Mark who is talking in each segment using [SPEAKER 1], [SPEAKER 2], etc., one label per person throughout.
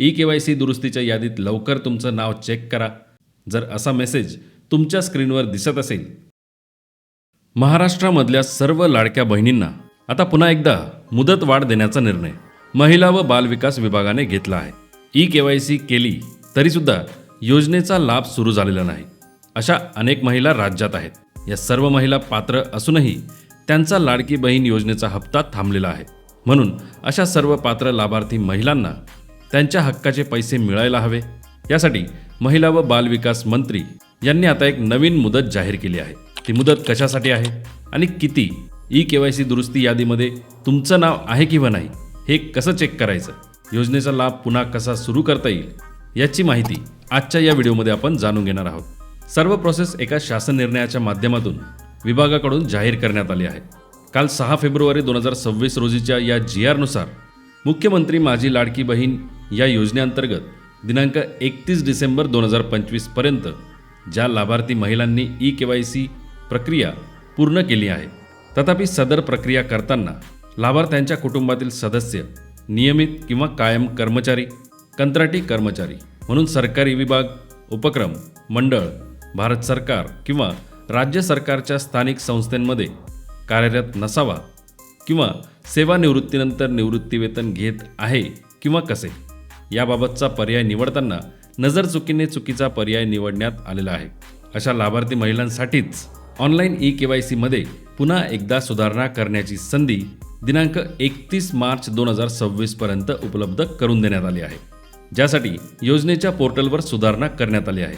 [SPEAKER 1] E K Y C दुरुस्तीच्या यादीत लवकर तुमचं नाव चेक करा. जर असा मेसेज तुमच्या स्क्रीनवर दिसत असेल. महाराष्ट्रामधल्या सर्व लाडक्या बहिणींना आता पुन्हा एकदा मुदत वाढ देण्याचा निर्णय महिला व बालविकास विभागाने घेतला आहे. ई के वाय सी केली तरीसुद्धा योजनेचा लाभ सुरू झालेला नाही. अशा अनेक महिला राज्यात आहेत. या सर्व महिला पात्र असूनही त्यांचा लाडकी बहीण योजनेचा हप्ता थांबलेला आहे. म्हणून अशा सर्व पात्र लाभार्थी महिलांना त्यांच्या हक्काचे पैसे मिळायला हवे. यासाठी महिला व बालविकास मंत्री यांनी आता एक नवीन मुदत जाहीर केली आहे. ती मुदत कशासाठी आहे आणि किती? ई के वाय सी दुरुस्ती यादीमध्ये तुमचं नाव आहे किंवा नाही हे कसं चेक करायचं? योजनेचा लाभ पुन्हा कसा सुरू करता येईल? याची माहिती आजच्या या व्हिडिओमध्ये आपण जाणून घेणार आहोत. सर्व प्रोसेस एका शासन निर्णयाच्या माध्यमातून विभागाकडून जाहीर करण्यात आली आहे. काल सहा फेब्रुवारी दोन हजार सव्वीस रोजीच्या या जी आरनुसार मुख्यमंत्री माझी लाडकी बहीण या योजनेअंतर्गत दिनांक एकतीस डिसेंबर दोन हजार पंचवीसपर्यंत ज्या लाभार्थी महिलांनी ई के वाय सी प्रक्रिया पूर्ण केली आहे तथापि सदर प्रक्रिया करताना लाभार्थ्यांच्या कुटुंबातील सदस्य नियमित किंवा कायम कर्मचारी कंत्राटी कर्मचारी म्हणून सरकारी विभाग उपक्रम मंडळ भारत सरकार किंवा राज्य सरकारच्या स्थानिक संस्थांमध्ये कार्यरत नसावा किंवा सेवानिवृत्तीनंतर निवृत्तीवेतन घेत आहे किंवा कसे? याबाबतचा पर्याय निवडताना नजर चुकीने चुकीचा पर्याय निवडण्यात आलेला आहे. अशा लाभार्थी महिलांसाठीच ऑनलाईन ई के वाय सीमध्ये पुन्हा एकदा सुधारणा करण्याची संधी दिनांक एकतीस मार्च दोन हजार सव्वीसपर्यंत उपलब्ध करून देण्यात आली आहे. ज्यासाठी योजनेच्या पोर्टलवर सुधारणा करण्यात आली आहे.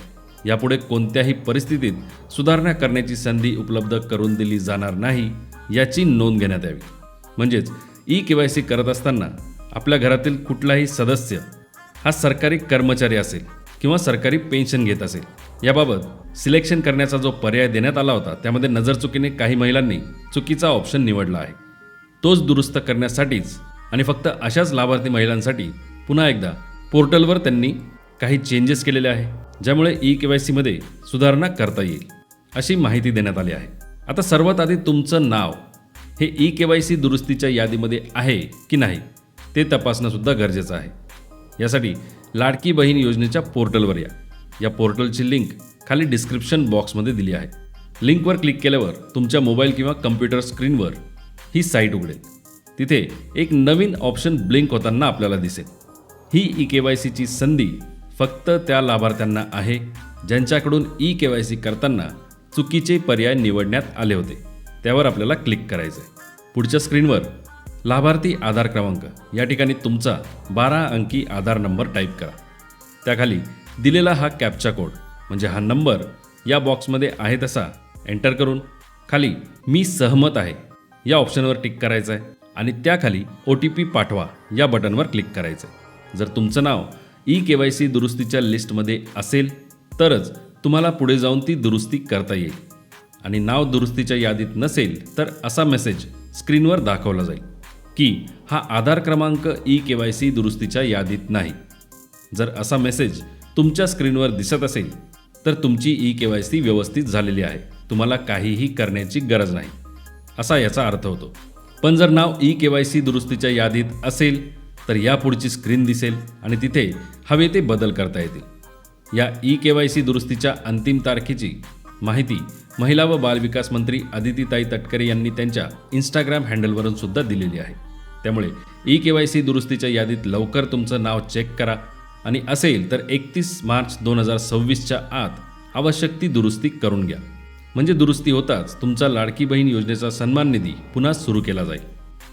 [SPEAKER 1] यापुढे कोणत्याही परिस्थितीत सुधारणा करण्याची संधी उपलब्ध करून दिली जाणार नाही याची नोंद घेण्यात यावी. म्हणजेच ई के वाय सी करत असताना आपल्या घरातील कुठलाही सदस्य हा सरकारी कर्मचारी असेल किंवा सरकारी पेन्शन घेत असेल. याबाबत सिलेक्शन करण्याचा जो पर्याय देण्यात आला होता त्यामध्ये नजरचुकीने काही महिलांनी चुकीचा ऑप्शन निवडला आहे. तोच दुरुस्त करण्यासाठीच आणि फक्त अशाच लाभार्थी महिलांसाठी पुन्हा एकदा पोर्टलवर त्यांनी काही चेंजेस केलेले आहे ज्यामुळे ई के वाय सीमध्ये सुधारणा करता येईल अशी माहिती देण्यात आली आहे. आता सर्वात आधी तुमचं नाव हे ई के वाय सी दुरुस्तीच्या यादीमध्ये आहे की नाही ते तपासणंसुद्धा गरजेचं आहे. यासाठी लाडकी बहीण योजनेच्या पोर्टलवर या. या पोर्टलची लिंक खाली डिस्क्रिप्शन बॉक्समध्ये दिली आहे. लिंकवर क्लिक केल्यावर तुमच्या मोबाईल किंवा कम्प्युटर स्क्रीनवर ही साईट उघडेल. तिथे एक नवीन ऑप्शन ब्लिंक होताना आपल्याला दिसेल. ही ई के वाय सीची संधी फक्त त्या लाभार्थ्यांना आहे ज्यांच्याकडून ई के वाय सी करताना चुकीचे पर्याय निवडण्यात आले होते. त्यावर आपल्याला क्लिक करायचं आहे पुढच्या स्क्रीनवर लाभार्थी आधार क्रमांक. या ठिकाणी तुमचा बारा अंकी आधार नंबर टाईप करा. त्याखाली दिलेला हा कॅपचा कोड म्हणजे हा नंबर या बॉक्समध्ये आहे तसा एंटर करून खाली मी सहमत आहे या ऑप्शनवर टिक करायचं आहे आणि त्याखाली ओ टी पी पाठवा या बटनवर क्लिक करायचं आहे जर तुमचं नाव ई के वाय सी दुरुस्तीच्या लिस्टमध्ये असेल तरच तुम्हाला पुढे जाऊन ती दुरुस्ती करता येईल. आणि नाव दुरुस्तीच्या यादीत नसेल तर असा मेसेज स्क्रीनवर दाखवला जाईल. की हा आधार क्रमांक ई के वाय सी दुरुस्तीच्या यादीत नाही. जर असा मेसेज तुमच्या स्क्रीनवर दिसत असेल तर तुमची ई के वाय सी व्यवस्थित झालेली आहे. तुम्हाला काहीही करण्याची गरज नाही. असा याचा अर्थ होतो. पण जर नाव ई के वाय सी दुरुस्तीच्या यादीत असेल तर यापुढची स्क्रीन दिसेल आणि तिथे हवे ते बदल करता येतील. या ई के वाय सी दुरुस्तीच्या अंतिम तारखेची माहिती. महिला व बालविकास मंत्री अदितीताई तटकरे यांनी त्यांच्या इंस्टाग्राम हँडलवरून सुद्धा दिलेली आहे. त्यामुळे ई के वाय सी दुरुस्तीच्या यादीत लवकर तुमचं नाव चेक करा आणि असेल तर एकतीस मार्च दोन हजार सव्वीसच्या आत आवश्यक ती दुरुस्ती करून घ्या. म्हणजे दुरुस्ती होताच तुमचा लाडकी बहीण योजनेचा सन्मान निधी पुन्हा सुरू केला जाईल.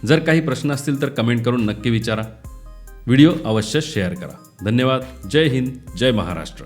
[SPEAKER 1] जर काही प्रश्न असतील तर कमेंट करून नक्की विचारा. व्हिडिओ अवश्य शेअर करा. धन्यवाद. जय हिंद. जय महाराष्ट्र.